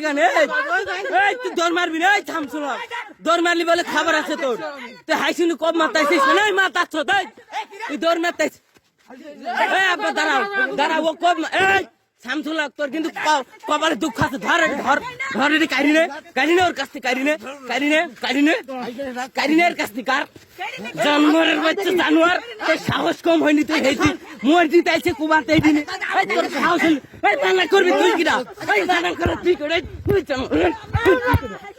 কেন এই তুই দৌড় মারবি না? এই থামছো না দর মারলি বলে খাবার আছে তোর। তুই হাইসিনু কব মাতাইছিস না এই মারতাছ তাই তুই দর মারতাইছিস এই, আব্বা, দাঁড়াও দাঁড়াও কব এই শামসুল তোর কিন্তু কপালে দুঃখ আছে ধর ধর ধর এটি কারি নে কারি নে ওর কাছ থেকে কারি নে কারি নে কারি নে কারি নে এর কাছ থেকে কার জন্মের বাচ্চা জানোয়ার তোর সাহস কম হয়নি তুই হেঁটি মোর দিতে আইছে কুবাতে এই দিনে তোর সাহস হইল এই বানা করবি তুই কিনা এই বানা করে তুই করে তুই জানোয়ার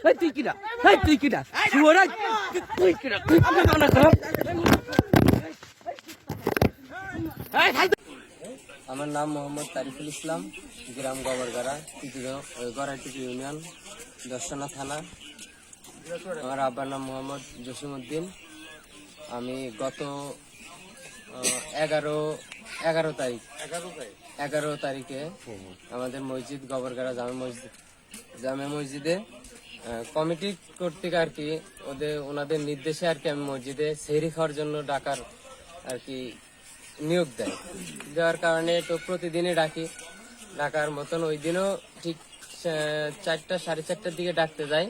এই তুই কিনা এই তুই কিনা শুয়োর তুই কিনা তুই বানা কর এই আমার নাম মোহাম্মদ তারিফুল ইসলাম, গ্রাম গবরগাড়া গড়াইটিপি ইউনিয়ন, দর্শনা থানা। আমার আব্বার নাম মোহাম্মদ জসিমউদ্দিন। আমি গত এগারো এগারো তারিখ, এগারো তারিখে আমাদের মসজিদ, গবরগাড়া জামে মসজিদ, জামে মসজিদে কমিটি কর্তৃক আর কি ওদের, ওনাদের নির্দেশে আর কি আমি মসজিদে সেহরি খাওয়ার জন্য ডাকার আর কি নিয়োগ দেয়। দেওয়ার কারণে তো প্রতিদিনই ডাকি। ডাকার মতন ওই দিনও ঠিক চারটা, সাড়ে চারটার দিকে ডাকতে যাই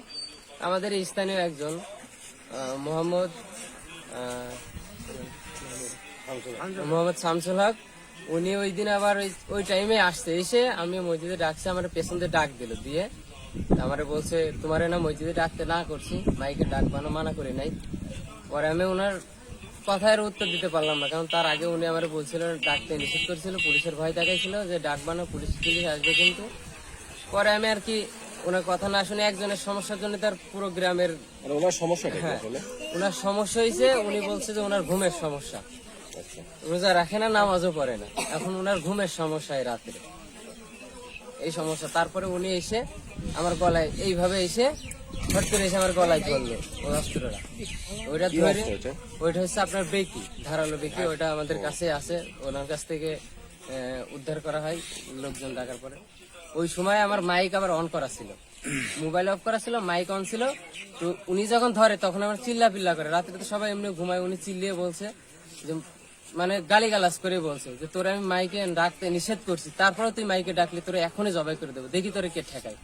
আমাদের স্থানীয় একজন মোহাম্মদ মোহাম্মদ শামসুল হক। উনি ওই দিন আবার ওই টাইমে আসছে। এসে আমি মসজিদে ডাকছি, আমার পেছন দিয়ে ডাক দিল দিয়ে। আমারে বলছে, তোমার না মসজিদে ডাকতে না করছি, মাইকে ডাক বানো মানা করি নাই। পরে আমি ওনার কথার উত্তর দিতে পারলাম না কারণ তার আগে উনি আমার বলছিল ডাকতে নিষেধ করেছিল পুলিশের ভয় দেখাইছিল যে ডাক বানো পুলিশ পুলিশ আসবে কিন্তু। পরে আমি আর কি ওনার কথা না শুনে একজনের সমস্যার জন্য তার পুরো গ্রামের মানে ওনার সমস্যাটা কি হ্যাঁ ওনার সমস্যা হয়েছে উনি বলছে যে ওনার ঘুমের সমস্যা। রোজা রাখে না নামাজও পড়ে না। এখন ওনার ঘুমের সমস্যা এই রাত্রে এই সমস্যা। তারপরে উনি এসে আমার গলায় এইভাবে এসে করে এসে আমার গলায় ধরলো ওই অস্ত্রটা। ওইটা ধরে ওইটা হচ্ছে আপনার বেকি ধারালো বেকি ওইটা আমাদের কাছে আছে। ওনার কাছ থেকে উদ্ধার করা হয় লোকজন ডাকার পরে। ওই সময় আমার মাইক আবার অন করা ছিল। মোবাইল অফ করা ছিল মাইক অন ছিল। তো উনি যখন ধরে তখন আমার চিল্লা পিল্লা করে। রাতে তো সবাই এমনি ঘুমায় উনি চিল্লিয়ে বলছে যে মানে গালিগালাজ করে বলছে যে তোর আমি মাইকে ডাকতে নিষেধ করছি। তারপরে তুই মাইকে ডাকলি তোর এখনই জবাই করে দেবো। দেখি তোরে কে ঠেকায়।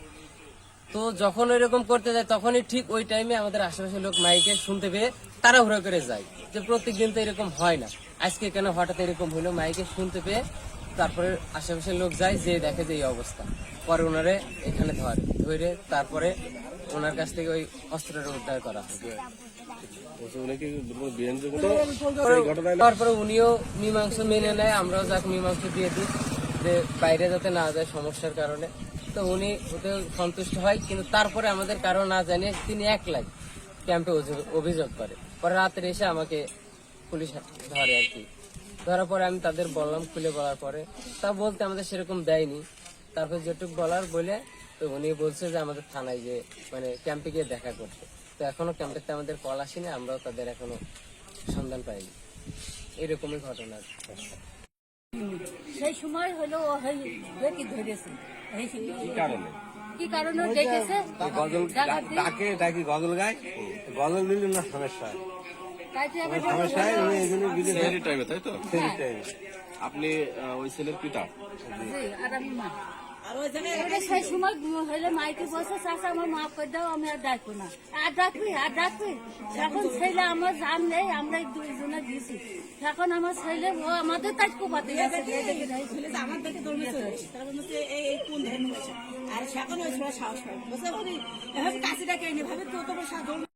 তো যখন এরকম করতে যায় তখনই ঠিক ওই টাইমে আমাদের আশেপাশের লোক মাইকে শুনতে পেয়ে তাড়াহুড়ো করে যায় যে প্রত্যেকদিন তো এরকম হয় না। আজকে কেন হঠাৎ এরকম হলো? মাইকে শুনতে পেয়ে তারপরে আশেপাশের লোক যায় যে দেখে যে এই অবস্থা। পরে ওনারে এখানে ধরে ধরে তারপরে ওনার কাছ থেকে ওই অস্ত্রটা উদ্ধার করা ঘটনায় তারপরে উনিও মীমাংস মেনে নেয় আমরাও যাক মীমাংস দিয়ে দিই যে বাইরে যাতে না যায় সমস্যার কারণে। তো উনি ওতে সন্তুষ্ট হয়, কিন্তু তারপরে আমাদের কারও না জানিয়ে তিনি এক একলাই ক্যাম্পে অভিযোগ- করে। পরে রাত্রে এসে আমাকে পুলিশ ধরে আর কি। ধরার পরে আমি তাদের বললাম, খুলে বলার পরে। তা বলতে আমাদের সেরকম দেয়নি। তারপর যেটুক বলার বলে তো উনি বলছে যে আমাদের থানায় যে মানে ক্যাম্পে গিয়ে দেখা করতে। তো এখনও ক্যাম্পেতে আমাদের কল আসেনি, আমরাও তাদের এখনও সন্ধান পাইনি। এরকমই ঘটনা। সেই সময় হলো এই কি কারণে? কি কারণে ডেকেছে গজল ডাকে ডাকি গজল গায়। গজল না সমস্যা। হয়। তাইতে আবার সমস্যা উনি এই জন্য টাইমে তাই তো? টাইমে আপনি আহ, ওই ছেলের পিতা? আর আমি মা। এবারে সেই সময় হইলে মাইকে বসে চাষা আমার মাফ করে দাও আমি আর ডাকবো না। আর ডাকবি আর ডাকবি? এখন ছেলে আমার জান নেই আমরা দুইজনে দিয়েছি এখন আমার ছেলে ও আমাদের তাই কোপাতে আমার দেখে দৌড়ে চলে এসেছে। তারপর বলছে, এই এই কোন ধর্ম আর সেখানে সাহস পায় বলছে, ওরে, এভাবে কাছে ডাকে এনে ভাবে তো তোমার